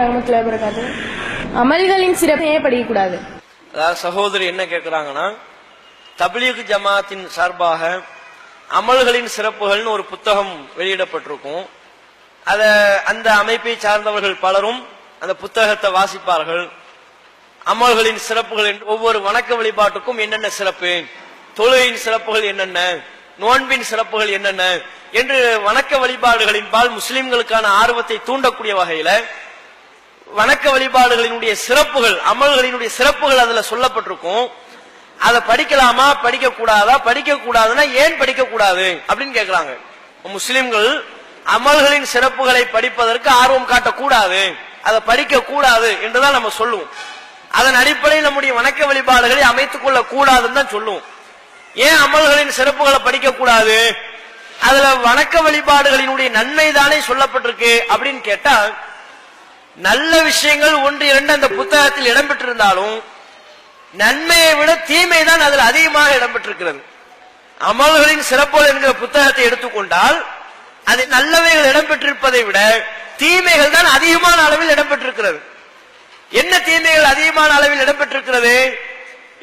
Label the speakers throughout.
Speaker 1: வரமத்துல அமல்களின் சிறப்பையே படிக்கக்கூடாது
Speaker 2: அதாவது சகோதரி என்ன கேட்கிறாங்கன்னா தபிலீக் ஜமாத்தின் சார்பாக அமல்களின் சிறப்புகள்னு ஒரு புத்தகம் வெளியிடப்பட்டிருக்கும். அத அந்த அமைப்பை சார்ந்தவர்கள் பலரும் அந்த புத்தகத்தை வாசிப்பார்கள். அமல்களின் சிறப்புகள் ஒவ்வொரு வணக்க வழிபாட்டுக்கும் என்னென்ன சிறப்பு? தொழுகையின் சிறப்புகள் என்னென்ன? நோன்பின் சிறப்புகள் என்னென்ன? என்று வணக்க வழிபாடுகளின் பால் முஸ்லிம்களுக்கான ஆர்வத்தை தூண்டக்கூடிய வகையில வணக்க வழிபாடுகளினுடைய சிறப்புகள் அமல்களினுடைய சிறப்புகள் அதுல சொல்லப்பட்டிருக்கும். அதை படிக்கலாமா படிக்க கூடாதா படிக்க கூடாதுன்னா ஏன் படிக்க கூடாது அப்படின்னு கேக்குறாங்க. முஸ்லிம்கள் அமல்களின் சிறப்புகளை படிப்பதற்கு ஆர்வம் காட்டக்கூடாது. அதை படிக்க கூடாது என்றுதான் நம்ம சொல்லுவோம். அதன் அடிப்படையில் நம்முடைய வணக்க வழிபாடுகளை அமைத்துக் கொள்ள கூடாதுன்னு தான் சொல்லுவோம். ஏன் அமல்களின் சிறப்புகளை படிக்க கூடாது அதுல வணக்க வழிபாடுகளினுடைய நன்மை தானே சொல்லப்பட்டிருக்கு அப்படின்னு கேட்டா நல்ல விஷயங்கள் ஒன்று இரண்டு அந்த புத்தகத்தில் இடம்பெற்றிருந்தாலும் நன்மையை விட தீமை தான் அதில் அதிகமாக இடம்பெற்றிருக்கிறது. அமல்களின் சிறப்புகள் என்கிற புத்தகத்தை எடுத்துக்கொண்டால் அது நல்லவைகள் இடம்பெற்றிருப்பதை விட தீமைகள் தான் அதிகமான அளவில் இடம்பெற்றிருக்கிறது. என்ன தீமைகள் அதிகமான அளவில் இடம்பெற்றிருக்கிறது?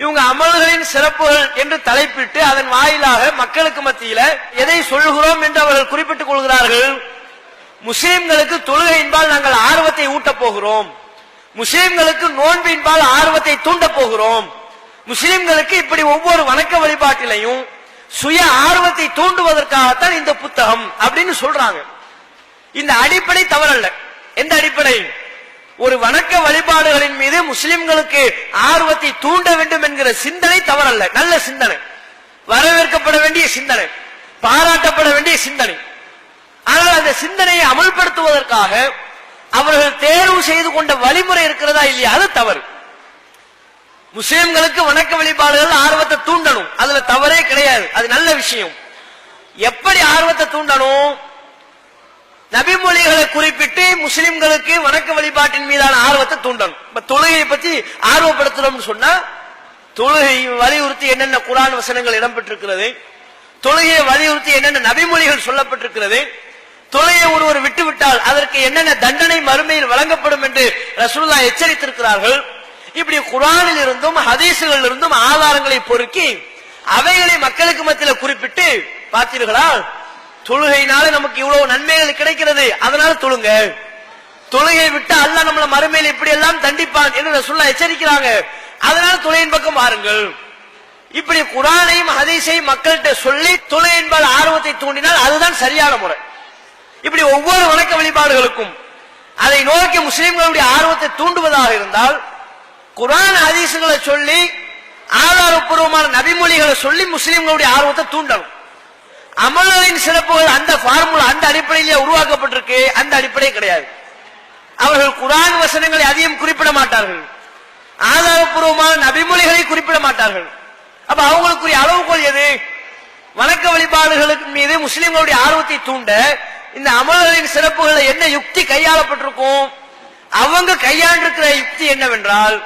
Speaker 2: இவங்க அமல்களின் சிறப்புகள் என்று தலைப்பிட்டு அதன் வாயிலாக மக்களுக்கு மத்தியில எதை சொல்லுகிறோம் என்று அவர்கள் குறிப்பிட்டுக் கொள்கிறார்கள்? முஸ்லிம்களுக்கு தொழுகையின்பால் நாங்கள் ஆர்வத்தை ஊட்டப் போகிறோம். முஸ்லிம்களுக்கு நோன்பின்பால் ஆர்வத்தை தூண்டப் போகிறோம். முஸ்லிம்களுக்கு இப்படி ஒவ்வொரு வணக்க வழிபாட்டிலையும் சுய ஆர்வத்தை தூண்டுவதற்காகத்தான் இந்த புத்தகம் அப்படின்னு சொல்றாங்க. இந்த அடிப்படை தவறல்ல. எந்த அடிப்படை? ஒரு வணக்க வழிபாடுகளின் மீது முஸ்லிம்களுக்கு ஆர்வத்தை தூண்ட வேண்டும் என்கிற சிந்தனை தவறல்ல. நல்ல சிந்தனை. வரவேற்கப்பட வேண்டிய சிந்தனை. பாராட்டப்பட வேண்டிய சிந்தனை. ஆனால் அந்த சிந்தனையை அமல்படுத்துவதற்காக அவர்கள் தேர்வு செய்து கொண்ட வழிமுறை இருக்கிறதா இல்லையா? அது தவறு. முஸ்லிம்களுக்கு வணக்க வழிபாடுகள் ஆர்வத்தை தூண்டணும். அதுல தவறே கிடையாது. அது நல்ல விஷயம். எப்படி ஆர்வத்தை தூண்டணும்? நபிமொழிகளை குறிப்பிட்டு முஸ்லிம்களுக்கு வணக்க வழிபாட்டின் மீதான ஆர்வத்தை தூண்டணும். இப்ப தொழுகையை பத்தி ஆர்வப்படுத்தணும்னு சொன்னா தொழுகை வலியுறுத்தி என்னென்ன குரான் வசனங்கள் இடம்பெற்றிருக்கிறது தொழுகையை வலியுறுத்தி என்னென்ன நபிமொழிகள் சொல்லப்பட்டிருக்கிறது தொலையை ஒருவர் விட்டுவிட்டால் அதற்கு என்னென்ன தண்டனை மறுமையில் வழங்கப்படும் என்று ரசூல்லா எச்சரித்திருக்கிறார்கள்? இப்படி குரானில் இருந்தும் ஹதீசுகளில் இருந்தும் ஆதாரங்களை பொறுக்கி அவைகளை மக்களுக்கு மத்தியில் குறிப்பிட்டு பார்த்தீர்களா? தொழுகையினால நமக்கு இவ்வளவு நன்மைகள் கிடைக்கிறது. அதனால தொழுங்க. தொழுகை விட்டு அல்லாஹ் நம்மள மறுமையில் இப்படி எல்லாம் தண்டிப்பான் என்று ரசூல்லா எச்சரிக்கிறாங்க. அதனால தொழுகையின் பக்கம் வாருங்கள். இப்படி குரானையும் ஹதீஸையும் மக்கள்கிட்ட சொல்லி தொலையின்பால் ஆர்வத்தை தூண்டினால் அதுதான் சரியான முறை. இப்படி ஒவ்வொரு வணக்க வழிபாடுகளுக்கும் அதை நோக்கி முஸ்லிம்களுடைய ஆர்வத்தை தூண்டுவதாக இருந்தால் குரான் அதிசங்களை சொல்லி ஆதாரப்பூர்வமான நபிமொழிகளை சொல்லி முஸ்லிம்களுடைய ஆர்வத்தை தூண்டணும். அமல்களின் சிறப்புகள் அந்த ஃபார்முலா அந்த அடிப்படையிலே உருவாக்கப்பட்டிருக்கு அந்த அடிப்படை கிடையாது. அவர்கள் குரான் வசனங்களை அதிகம் குறிப்பிட மாட்டார்கள். ஆதாரப்பூர்வமான நபிமொழிகளை குறிப்பிட மாட்டார்கள். அப்ப அவங்களுக்குரிய அளவுகோல் எது? வணக்க வழிபாடுகளுக்கு மீது முஸ்லிம்களுடைய ஆர்வத்தை தூண்ட இந்த அமலர்களின் சிறப்புகள் என்ன யுக்தி கையாளப்பட்டிருக்கும்? அவங்க கையாண்டிருக்கிற யுக்தி என்னவென்றால்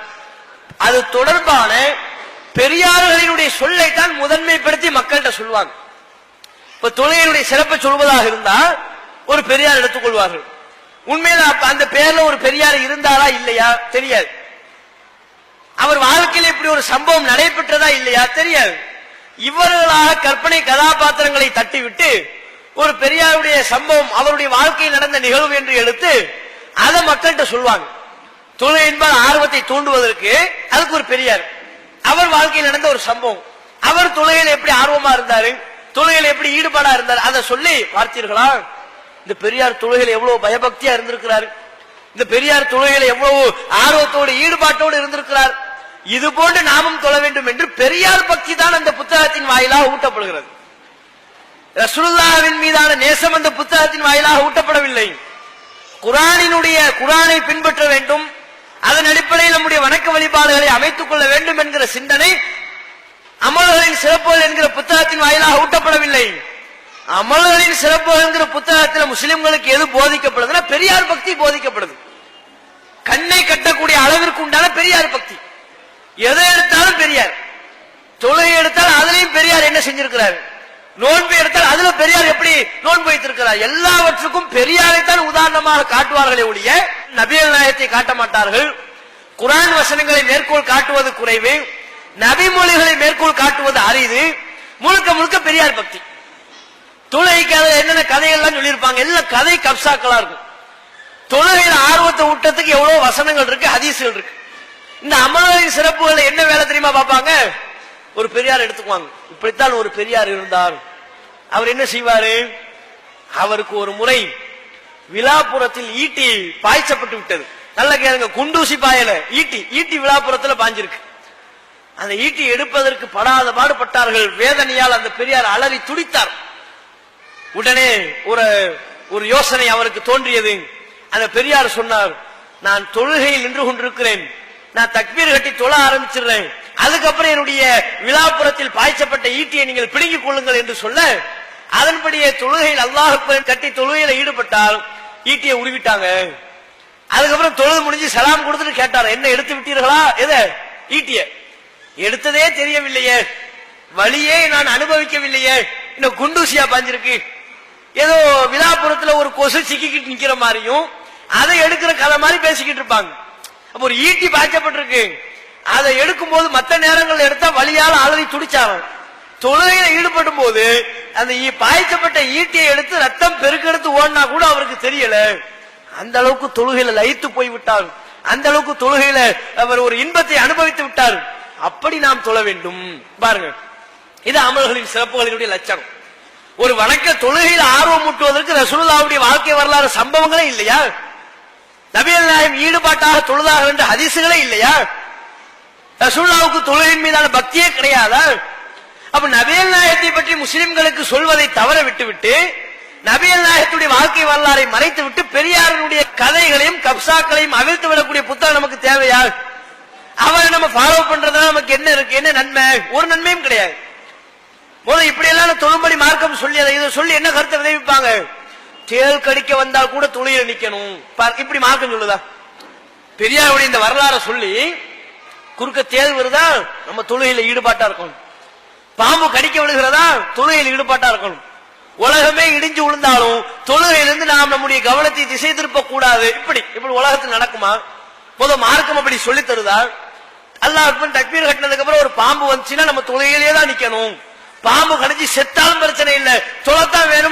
Speaker 2: அது தொடர்பான பெரியார்களினுடைய சொல்லைத்தான் முதன்மைப்படுத்தி மக்கள்கிட்ட சொல்லுவாங்க. இப்ப தொழுகையினுடைய சிறப்பை சொல்வதாக இருந்தா ஒரு பெரியார் எடுத்துக்கொள்வார்கள். உண்மையில அந்த பேர்ல ஒரு பெரியார் இருந்தாரா இல்லையா? தெரியாது. அவர் வாழ்க்கையில் இப்படி ஒரு சம்பவம் நடைபெற்றதா இல்லையா? தெரியாது. இவர்களாக கற்பனை கதாபாத்திரங்களை தட்டிவிட்டு ஒரு பெரியாருடைய சம்பவம் அவருடைய வாழ்க்கையில் நடந்த நிகழ்வு என்று எடுத்து அதை மக்கள்கிட்ட சொல்லுவாங்க. தொழில் என்பால் ஆர்வத்தை தூண்டுவதற்கு அதுக்கு ஒரு பெரியார். அவர் வாழ்க்கையில் நடந்த ஒரு சம்பவம். அவர் தொழுகையில் எப்படி ஆர்வமா இருந்தாரு? தொழுகையில் எப்படி ஈடுபாடா இருந்தார்? அதை சொல்லி பார்த்தீர்களா? இந்த பெரியார் தொழுகையில் எவ்வளவு பயபக்தியா இருந்திருக்கிறார். இந்த பெரியார் தொழுகையில் எவ்வளவு ஆர்வத்தோடு ஈடுபாட்டோடு இருந்திருக்கிறார். இது போன்று நாமும் தொழ வேண்டும் என்று பெரியார் பக்தி தான் அந்த புத்தகத்தின் வாயிலாக ஊட்டப்படுகிறது. ரசூலுல்லாவின் மீதான நேசம் அந்த புத்தகத்தின் வாயிலாக ஊட்டப்படவில்லை. குரானினுடைய குரானை பின்பற்ற வேண்டும். அதன் அடிப்படையில் நம்முடைய வணக்க வழிபாடுகளை அமைத்துக் கொள்ள வேண்டும் என்கிற சிந்தனை அமல்களின் சிறப்புகள் என்கிற புத்தகத்தின் வாயிலாக ஊட்டப்படவில்லை. அமல்களின் சிறப்புகள் என்கிற புத்தகத்தில் முஸ்லிம்களுக்கு எது போதிக்கப்படுதுன்னா பெரியார் பக்தி போதிக்கப்படுது. கண்ணை கட்டக்கூடிய அளவிற்கு உண்டான பெரியார் பக்தி. எதை எடுத்தாலும் பெரியார். தொழுகை எடுத்தால் அதுலயும் பெரியார் என்ன செஞ்சிருக்கிறார்? நோன்பு எடுத்தால் அதுல பெரியார் எப்படி நோன்பு வைத்திருக்கிறார்? எல்லாவற்றுக்கும் பெரியாரைத்தான் உதாரணமாக காட்டுவார்களே ஒழிய நபியல் நாயத்தை காட்ட மாட்டார்கள். குரான் வசனங்களை மேற்கோள் காட்டுவது குறைவு. நபிமொழிகளை மேற்கோள் காட்டுவது அரிது. முழுக்க முழுக்க பெரியார் பக்தி. தொழுகைக்கு அதுல என்னென்ன கதைகள்லாம் சொல்லியிருப்பாங்க? எல்லாம் கதை கப்சாக்களா இருக்கும். தொழுகையில ஆர்வத்தை ஊட்டத்துக்கு எவ்வளவு வசனங்கள் இருக்கு ஹதீசுகள் இருக்கு. இந்த அமலின் சிறப்புகளை என்ன வேலை தெரியுமா பார்ப்பாங்க? ஒரு பெரியார் எடுத்துக்குவாங்க. இப்படித்தான் ஒரு பெரியார் இருந்தார். அவர் என்ன செய்வாரு? அவருக்கு ஒரு முறை விழாபுரத்தில் ஈட்டி பாய்ச்சப்பட்டு விட்டது. நல்ல கேளுங்க குண்டூசி பாயல ஈட்டி ஈட்டி விழாபுரத்துல பாஞ்சிருக்கு. அந்த ஈட்டி எடுப்பதற்கு படாத பாடுபட்டார்கள். வேதனையால் அந்த பெரியார் அலறி துடித்தார். உடனே ஒரு ஒரு யோசனை அவருக்கு தோன்றியது. அந்த பெரியார் சொன்னார் நான் தொழுகையில் நின்று கொண்டிருக்கிறேன். நான் தக்பீர் கட்டி தொழ ஆரம்பிச்சிடுறேன். அதுக்கப்புறம் என்னுடைய விழாபுரத்தில் பாய்ச்சப்பட்ட ஈட்டியை நீங்கள் பிடுங்கிக் கொள்ளுங்கள் என்று சொல்ல அதன்படியே தொழுகையில் அல்லாஹ் கட்டி தொழுகையில ஈடுபட்டால் ஈட்டியை உருவிட்டாங்க. அதுக்கப்புறம் தொழுது முடிஞ்சு சலாம் கொடுத்துட்டு கேட்டார் என்ன எடுத்து விட்டீர்களா? எதை? ஈட்டிய. எடுத்ததே தெரியவில்லையே. வழியே நான் அனுபவிக்கவில்லையே. இன்னும் குண்டூசியா பாஞ்சிருக்கு. ஏதோ விழாபுரத்துல ஒரு கொசு சிக்கிக்கிட்டு நிக்கிற மாதிரியும் அதை எடுக்கிற கதை மாதிரி பேசிக்கிட்டு இருப்பாங்க. அப்ப ஒரு ஈட்டி பாய்ச்சப்பட்டிருக்கு. அதை எடுக்கும் போது மற்ற நேரங்கள் எடுத்தா வழியால் அலறி துடிச்சாராம். தொழுகையில ஈடுபடும் போது அந்த பாய்ச்சப்பட்ட ஈட்டியை எடுத்து ரத்தம் பெருக்கெடுத்து ஓடினா கூட அவருக்கு தெரியல. அந்த அளவுக்கு தொழுகையில லயித்து போய் விட்டார். அந்த அளவுக்கு தொழுகையில அவர் ஒரு இன்பத்தை அனுபவித்து விட்டார். அப்படி நாம் தொழ வேண்டும். பாருங்க. இது அமல்களின் சிறப்புகளினுடைய லட்சணம். ஒரு வணக்க தொழுகையில் ஆர்வம் ஊட்டுவதற்கு ரசூலுல்லாவுடைய வாழ்க்கை வரலாறு சம்பவங்களே இல்லையா? நபியல் நாயம் ஈடுபாட்டாக தொழுதாக என்ற ஹதிசுகளே இல்லையா? ரசுல்லாவுக்கு தொழுகையின் மீதான பக்தியே கிடையாதா? அப்ப நபியல் நாயகத்தை பற்றி முஸ்லிம்களுக்கு சொல்வதை தவற விட்டுவிட்டு நபியல் நாயகத்துடைய வாழ்க்கை வரலாறை மறைத்து விட்டு பெரியாரனுடைய கதைகளையும் கப்சாக்களையும் அவிழ்த்து விடக்கூடிய புத்தகம் நமக்கு தேவையா? அவரை நம்ம ஃபாலோ பண்றதுனால நமக்கு என்ன இருக்கு? என்ன நன்மை? ஒரு நன்மையும் கிடையாது. முதல்ல இப்படி எல்லாம் தொழும்படி மார்க்கம் சொல்லி அதை இதை சொல்லி என்ன கருத்தை விளைவிப்பாங்க? தேல் கடிக்க வந்தால் கூட துளியில நிக்கணும். இப்படி மார்க்கம் சொல்லுதா? பெரியாருடைய இந்த வரலாறை சொல்லி குறுக்க தேல் வருதா? நம்ம தொழுகையில ஈடுபாட்டா இருக்கணும். பாம்பு கடிக்க விழுகிறதா? தொழுகையில் ஈடுபாட்டா இருக்கணும். உலகமே இடிஞ்சு விழுந்தாலும் தொழுகையிலிருந்து நாம் நம்முடைய கவனத்தை திசை திருப்ப கூடாது. இப்படி இப்படி உலகத்தில் நடக்குமா? முத மார்க்கம் அப்படி சொல்லி தருதா? அல்லாஹ் அக்பர் தக்பீர் கட்டினதுக்கு அப்புறம் ஒரு பாம்பு வந்துச்சுன்னா நம்ம தொழுகையிலே தான் நிக்கணும். பாம்பு கடிச்சு செத்தாலும் பிரச்சனை இல்லை. தொலைத்தான் வேணும்.